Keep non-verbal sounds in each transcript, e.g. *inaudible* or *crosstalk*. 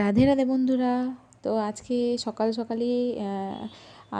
রাধে রাধে বন্ধুরা। তো আজকে সকাল সকালে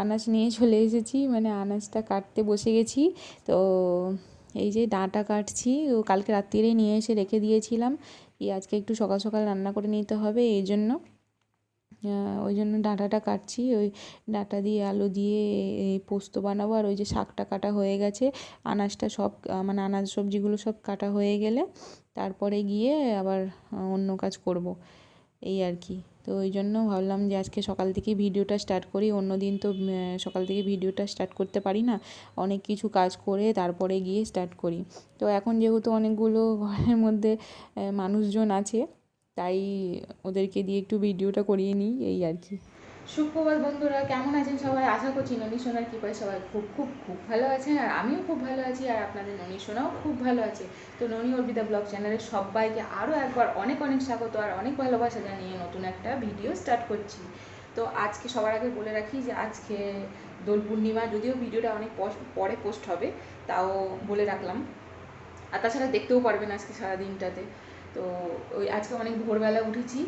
আনাজ নিয়ে চলে এসেছি। মানে আনাজটা কাটতে বসে গেছি। তো এই যে ডাঁটা কাটছি, ও কালকে রাত্রিরেই নিয়ে এসে রেখে দিয়েছিলাম। এই আজকে একটু সকাল সকাল রান্না করে নিতে হবে এই জন্য। ওই জন্য ডাঁটাটা কাটছি। ওই ডাঁটা দিয়ে আলু দিয়ে পোস্ত বানাবো। আর ওই যে শাকটা কাটা হয়ে গেছে। আনাজটা সব মানে আনাজ সবজিগুলো সব কাটা হয়ে গেলে তারপরে গিয়ে আবার অন্য কাজ করব। এই আর কি। তো ওই জন্য ভাবলাম যে আজকে সকাল থেকে ভিডিওটা স্টার্ট করি। অন্য দিন তো সকাল থেকে ভিডিওটা স্টার্ট করতে পারি না। অনেক কিছু কাজ করে তারপরে গিয়ে স্টার্ট করি। তো এখন যেহেতু অনেকগুলো ঘরের মধ্যে মানুষজন আছে, তাই ওদেরকে দিয়ে একটু ভিডিওটা করিয়ে নিই, এই আর কি। সুপ্রভাত বন্ধুরা, কেমন আছেন সবাই? আশা করছি ননী সোনার কৃপায় সবাই খুব খুব খুব ভালো আছেন আর আমিও খুব ভালো আছি আর আপনাদের ননী সোনাও খুব ভালো আছে। তো ননী অর্পিতা ব্লগ চ্যানেলে সবাইকে আরও একবার অনেক অনেক স্বাগত আর অনেক ভালোবাসা জানিয়ে নতুন একটা ভিডিও স্টার্ট করছি। তো আজকে সবার আগে বলে রাখি যে আজকে দোল পূর্ণিমা, যদিও ভিডিওটা অনেক পরে পোস্ট হবে, তাও বলে রাখলাম। আর তাছাড়া দেখতেও পারবেন আজকে সারা দিনটাতে তো ওই আজকে অনেক ভোরবেলা উঠেছি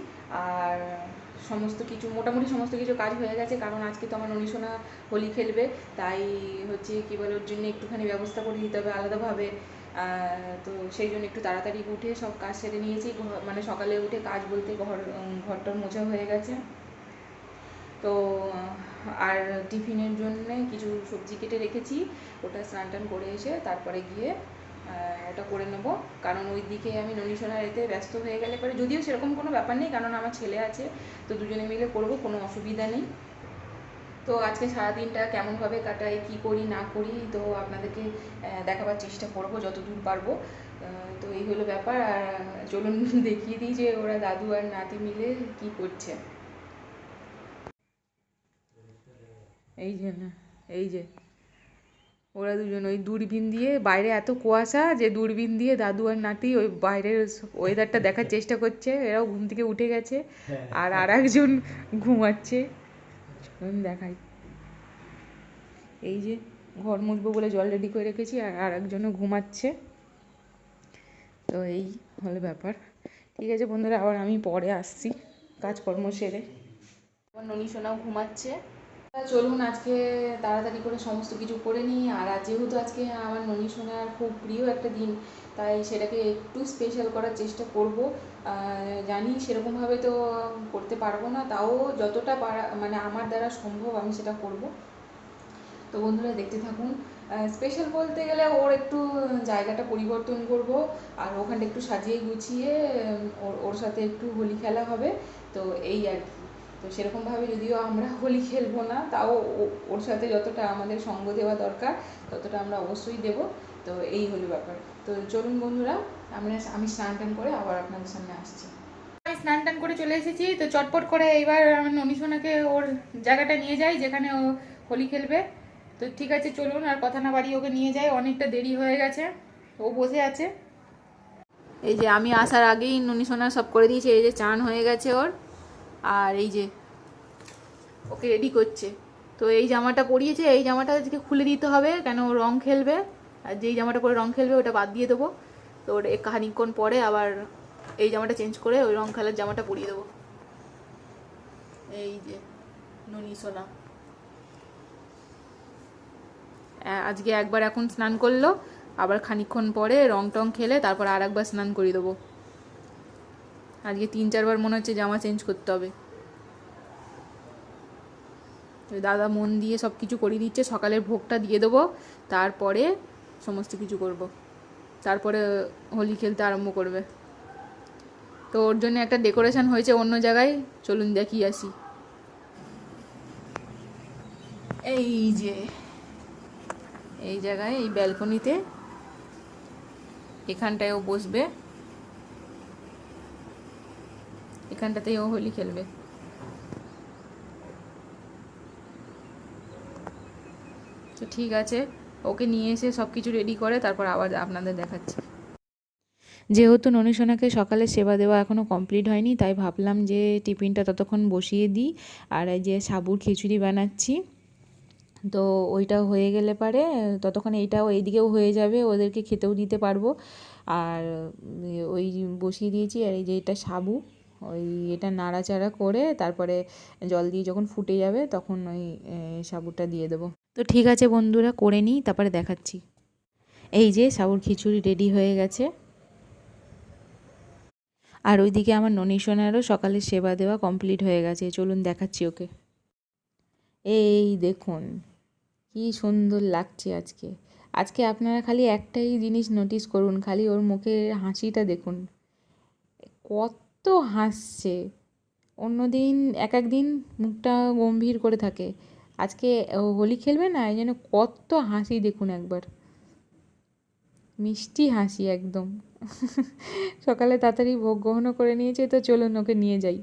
আর সমস্ত কিছু, মোটামুটি সমস্ত কিছু কাজ হয়ে গেছে, কারণ আজকে তো আমার ননিসোনা হোলি খেলবে, তাই হচ্ছে কী বলে, ওর জন্য একটুখানি ব্যবস্থা করে দিতে হবে আলাদাভাবে। তো সেই জন্য একটু তাড়াতাড়ি উঠে সব কাজ সেরে নিয়েছি মানে সকালে উঠে কাজ বলতে ঘর ঘরটার মোছা হয়ে গেছে। তো, আর টিফিনের জন্যে কিছু সবজি কেটে রেখেছি, ওটা স্নান টান করে এসে তারপরে গিয়ে ওটা করে নেব। কারণ ওই দিকে আমি ননিসোনার এতে ব্যস্ত হয়ে গেলে পরে যদিও সেরকম কোনো ব্যাপার নেই, কারণ আমার ছেলে আছে, তো দুজনে মিলে করব, কোনো অসুবিধা নেই। তো আজকে সারাদিনটা কেমনভাবে কাটাই, কি করি, না করি, তো আপনাদেরকে দেখাবার চেষ্টা করব যতদূর পারব। তো এই হলো ব্যাপার, আর চলুন *laughs* দেখিয়ে দিই যে ওরা দাদু আর নাতি মিলে কি করছে। এই যে না, এই যে। ওরা দুজন ওই দূরবীন দিয়ে বাইরে এত কুয়াশা যে দূরবীন দিয়ে দাদু আর নাতি ওই বাইরের ওয়েদারটা দেখার চেষ্টা করছে এরাও ঘুম থেকে উঠে গেছে আর আর একজন ঘুমাচ্ছে। দেখাই। এই যে ঘর মুছবো বলে জল রেডি করে রেখেছি আর আর একজনও ঘুমাচ্ছে। তো এই হলো ব্যাপার। ঠিক আছে বন্ধুরা আবার আমি পরে আসছি কাজকর্ম সেরে। আমার ননী সোনাও ঘুমাচ্ছে। চলুন আজকে তাড়াতাড়ি করে সমস্ত কিছু করে নিই। আর যেহেতু আজকে আমার ননী সোনার খুব প্রিয় একটা দিন, তাই সেটাকে একটু স্পেশাল করার চেষ্টা করব। জানি সেরকমভাবে তো করতে পারব না, তাও যতটা পারা মানে আমার দ্বারা সম্ভব আমি সেটা করব। তো বন্ধুরা দেখতে থাকুন। স্পেশাল বলতে গেলে ওর একটু জায়গাটা পরিবর্তন করব, আর ওখানটা একটু সাজিয়ে গুছিয়ে ওর ওর সাথে একটু হোলি খেলা হবে, তো এই আর কি। তো সেরকমভাবে যদিও আমরা হোলি খেলব না তাও ওর সাথে যতটা আমাদের সঙ্গ দেওয়া দরকার ততটা আমরা অবশ্যই দেব। তো এই হলো ব্যাপার। তো চলুন বন্ধুরা আমরা আমি স্নান টান করে আবার আপনাদের সামনে আসছি। আমি স্নান টান করে চলে এসেছি তো চটপট করে এইবার আমি ননিসোনাকে ওর জায়গাটা নিয়ে যাই যেখানে ও হোলি খেলবে। তো ঠিক আছে চলুন আর কথা না বাড়িয়ে ওকে নিয়ে যাই অনেকটা দেরি হয়ে গেছে। ও বসে আছে। এই যে আমি আসার আগেই ননিসোনা সব করে দিয়েছে এই যে চান হয়ে গেছে ওর। আর এই যে ওকে রেডি করছে। তো এই জামাটা পরিয়েছে, এই জামাটা আজকে খুলে দিতে হবে, কেন রং খেলবে। আর যেই জামাটা পরে রং খেলবে, ওটা বাদ দিয়ে দেবো। তো ওটা খানিকক্ষণ পরে আবার এই জামাটা চেঞ্জ করে ওই রং খেলার জামাটা পরিয়ে দেবো। এই যে নুনি সোনা। আজকে একবার এখন স্নান করল, আবার খানিকক্ষণ পরে রং টং খেলে তারপর আর একবার স্নান করিয়ে দেবো। আজকে তিন, চারবার মনে হচ্ছে জামা চেঞ্জ করতে হবে। দাদা মন দিয়ে সব কিছু করিয়ে দিচ্ছে, সকালের ভোগটা দিয়ে দেবো, তারপরে সমস্ত কিছু করব। তারপরে হোলি খেলতে আরম্ভ করবে। তো ওর জন্য একটা ডেকোরেশন হয়েছে অন্য জায়গায়, চলুন দেখি, আসি। এই যে, এই জায়গায়, এই ব্যালকনিতে এখানটায় ও বসবে। এখানটাতেই ও হোলি খেলবে। তো ঠিক আছে, ওকে নিয়ে এসে সব কিছু রেডি করে, তারপর আবার আপনাদের দেখাচ্ছি। যেহেতু ননিসোনাকে সকালে সেবা দেওয়া এখনও কমপ্লিট হয়নি, তাই ভাবলাম যে টিফিনটা ততক্ষণ বসিয়ে দিই, আর এই যে সাবুর খিচুড়ি বানাচ্ছি। তো ওইটা হয়ে গেলে পারে, ততক্ষণ এইটাও এইদিকেও হয়ে যাবে, ওদেরকে খেতেও দিতে পারব। আর ওই বসিয়ে দিয়েছি, আর এই যে এটা সাবু। ওই এটা নাড়াচাড়া করে তারপরে জল দিয়ে যখন ফুটে যাবে তখন ওই সাবুটা দিয়ে দেবো। তো ঠিক আছে বন্ধুরা, করে নিই, তারপরে দেখাচ্ছি। এই যে সাবুর খিচুড়ি রেডি হয়ে গেছে। আর ওইদিকে আমার ননিশোনারও সকালে সেবা দেওয়া কমপ্লিট হয়ে গেছে, চলুন দেখাচ্ছি ওকে। এই দেখুন, কি সুন্দর লাগছে আজকে। আজকে আপনারা খালি একটাই জিনিস নোটিস করুন, খালি ওর মুখের হাসিটা দেখুন। কত হাসছে। অন্যদিন এক এক দিন মুখটা গম্ভীর করে থাকে। আজকে হোলি খেলবে না? এই জন্য কত হাসি দেখুন একবার। মিষ্টি হাসি একদম। *laughs* সকালে তাড়াতাড়ি ভোগ গ্রহণও করে নিয়েছে, তো চলুন ওকে নিয়ে যাই।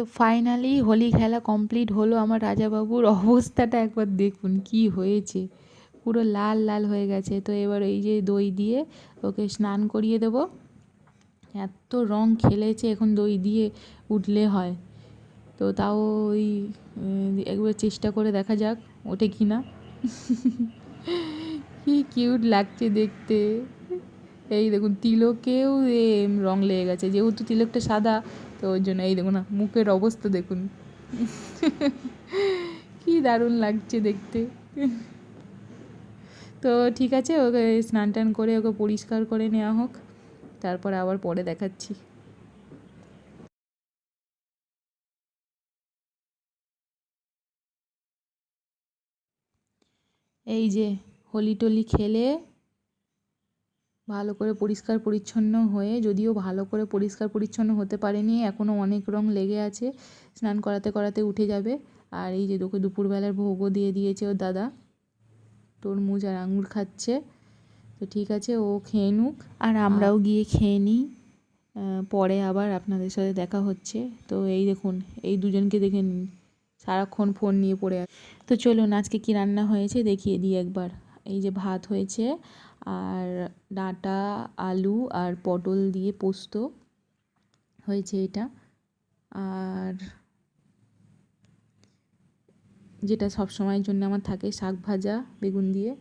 তো ফাইনালি হোলি খেলা কমপ্লিট হলো। আমার রাজাবাবুর অবস্থাটা একবার দেখুন, কি হয়েছে? পুরো লাল লাল হয়ে গেছে। তো এবার এই যে দই দিয়ে ওকে স্নান করিয়ে দেব। এত রং খেলেছে, এখন দই দিয়ে উঠলে হয়। তো তাও ওই একবার চেষ্টা করে দেখা যাক, ওঠে কি না। *laughs* কি কিউট লাগছে দেখতে। এই দেখুন, তিলকেও রং লেগে গেছে। যেহেতু তিলকটা সাদা তো ওই জন্য এই দেখুন না, মুখের অবস্থা দেখুন। কি দারুণ লাগছে দেখতে। তো ঠিক আছে, ওকে স্নান টান করে ওকে পরিষ্কার করে নেওয়া হোক, তারপর আবার পরে দেখাচ্ছি। এই যে হোলি টোলি খেলে ভালো করে পরিষ্কার পরিচ্ছন্ন হয়ে যদিও ভালো করে পরিষ্কার পরিচ্ছন্ন হতে পারেনি এখনও অনেক রং লেগে আছে স্নান করাতে করাতে উঠে যাবে। আর এই যে তোকে দুপুরবেলার ভোগও দিয়ে দিয়েছে ওর দাদা তরমুজ আর আঙুর খাচ্ছে। তো ঠিক আছে ও খেয়ে নুক। আর আমরাও গিয়ে খেয়ে নিই। পরে আবার আপনাদের সাথে দেখা হচ্ছে। তো এই দেখুন এই দুজনকে দেখে নিন। সারাক্ষণ ফোন নিয়ে পড়ে আছে। তো চলুন আজকে কি রান্না হয়েছে দেখিয়ে দিই একবার। এই যে ভাত হয়েছে আর ডাঁটা, আলু আর পটল দিয়ে পোস্ত হয়েছে এটা। আর যেটা সব সময়ের জন্য আমার থাকে, শাক ভাজা, বেগুন দিয়ে।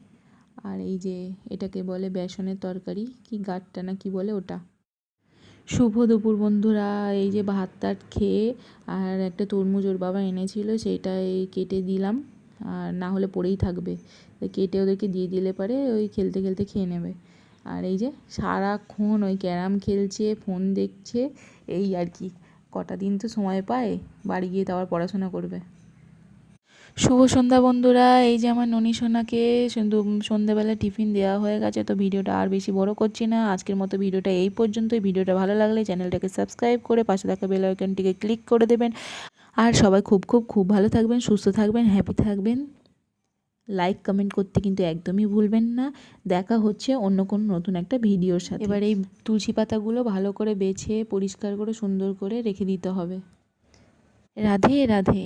আর এই যে এটাকে বলে বেসনের তরকারি, কি গাটটা না কি বলে ওটা। শুভ দুপুর বন্ধুরা, এই যে ভাত টাত খেয়ে আর একটা তরমুজ ওর বাবা এনেছিল সেইটা এই কেটে দিলাম। আর না হলে পড়েই থাকবে। কেটে ওদেরকে দিয়ে দিলে পারে ওই খেলতে খেলতে খেয়ে নেবে। আর এই যে সারাক্ষণ ওই ক্যারাম খেলছে, ফোন দেখছে, এই আর কি। কটা দিন তো সময় পায়, বাড়ি গিয়ে তো আবার পড়াশোনা করবে। শুভ সন্ধ্যা বন্ধুরা, এই যে আমার ননী সোনাকে সন্ধ্যে- সন্ধ্যাবেলা টিফিন দেওয়া হয়ে গেছে, তো ভিডিওটা আর বেশি বড় করছি না। আজকের মতো ভিডিওটা এই পর্যন্তই। ভিডিওটা ভালো লাগলে চ্যানেলটাকে সাবস্ক্রাইব করে পাশে থাকা বেল আইকনটিকে ক্লিক করে দেবেন। আর সবাই খুব খুব খুব ভালো থাকবেন সুস্থ থাকবেন হ্যাপি থাকবেন। লাইক কমেন্ট করতে কিন্তু একদমই ভুলবেন না। দেখা হচ্ছে অন্য কোনো নতুন একটা ভিডিওর সাথে। এবার এই তুলসী পাতাগুলো ভালো করে বেছে পরিষ্কার করে সুন্দর করে রেখে দিতে হবে। রাধে রাধে।